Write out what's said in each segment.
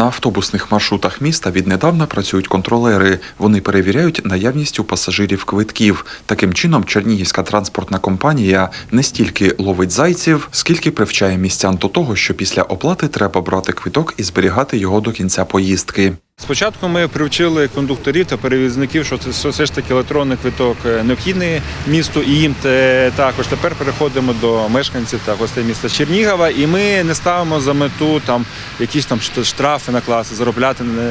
На автобусних маршрутах міста віднедавна працюють контролери. Вони перевіряють наявність у пасажирів квитків. Таким чином, Чернігівська транспортна компанія не стільки ловить зайців, скільки привчає містян до того, що після оплати треба брати квиток і зберігати його до кінця поїздки. Спочатку ми привчили кондукторів та перевізників, що це все ж таки електронний квиток е, необхідний місту, і їм також тепер переходимо до мешканців та гостей міста Чернігова. І ми не ставимо за мету там якісь там шт- штрафи накласти, заробляти на,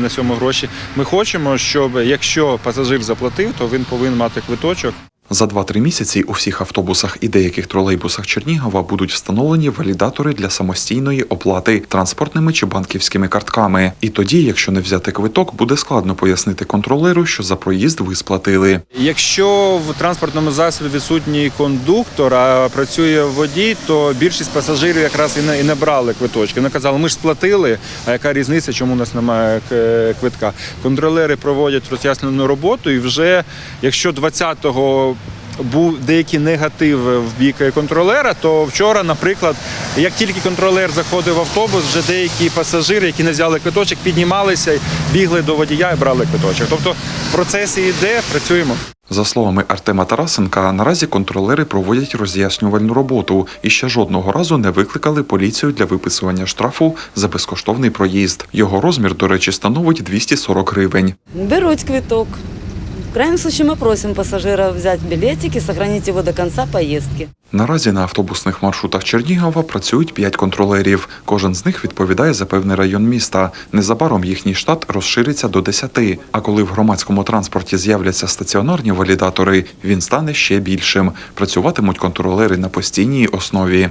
на цьому гроші. Ми хочемо, щоб якщо пасажир заплатив, то він повинен мати квиточок. За 2-3 місяці у всіх автобусах і деяких тролейбусах Чернігова будуть встановлені валідатори для самостійної оплати транспортними чи банківськими картками. І тоді, якщо не взяти квиток, буде складно пояснити контролеру, що за проїзд ви сплатили. Якщо в транспортному засобі відсутній кондуктор, а працює водій, то більшість пасажирів якраз і не, і не брали квиточки. Вони казали, ми ж сплатили, а яка різниця, чому у нас немає квитка. Контролери проводять роз'яснену роботу, і вже якщо 20-го був деякий негатив в бік контролера, то вчора, наприклад, як тільки контролер заходив в автобус, вже деякі пасажири, які не взяли квиточок, піднімалися, бігли до водія і брали квиточок. Тобто процес йде, працюємо. За словами Артема Тарасенка, наразі контролери проводять роз'яснювальну роботу і ще жодного разу не викликали поліцію для виписування штрафу за безкоштовний проїзд. Його розмір, до речі, становить 240 гривень. Берут квиток. В крайнем случае мы просим пассажира взять билетик и сохранить его до конца поездки. Наразі на автобусних маршрутах Чернігова працюють 5 контролерів. Кожен з них відповідає за певний район міста. Незабаром їхній штат розшириться до 10. А коли в громадському транспорті з'являться стаціонарні валідатори, він стане ще більшим. Працюватимуть контролери на постійній основі.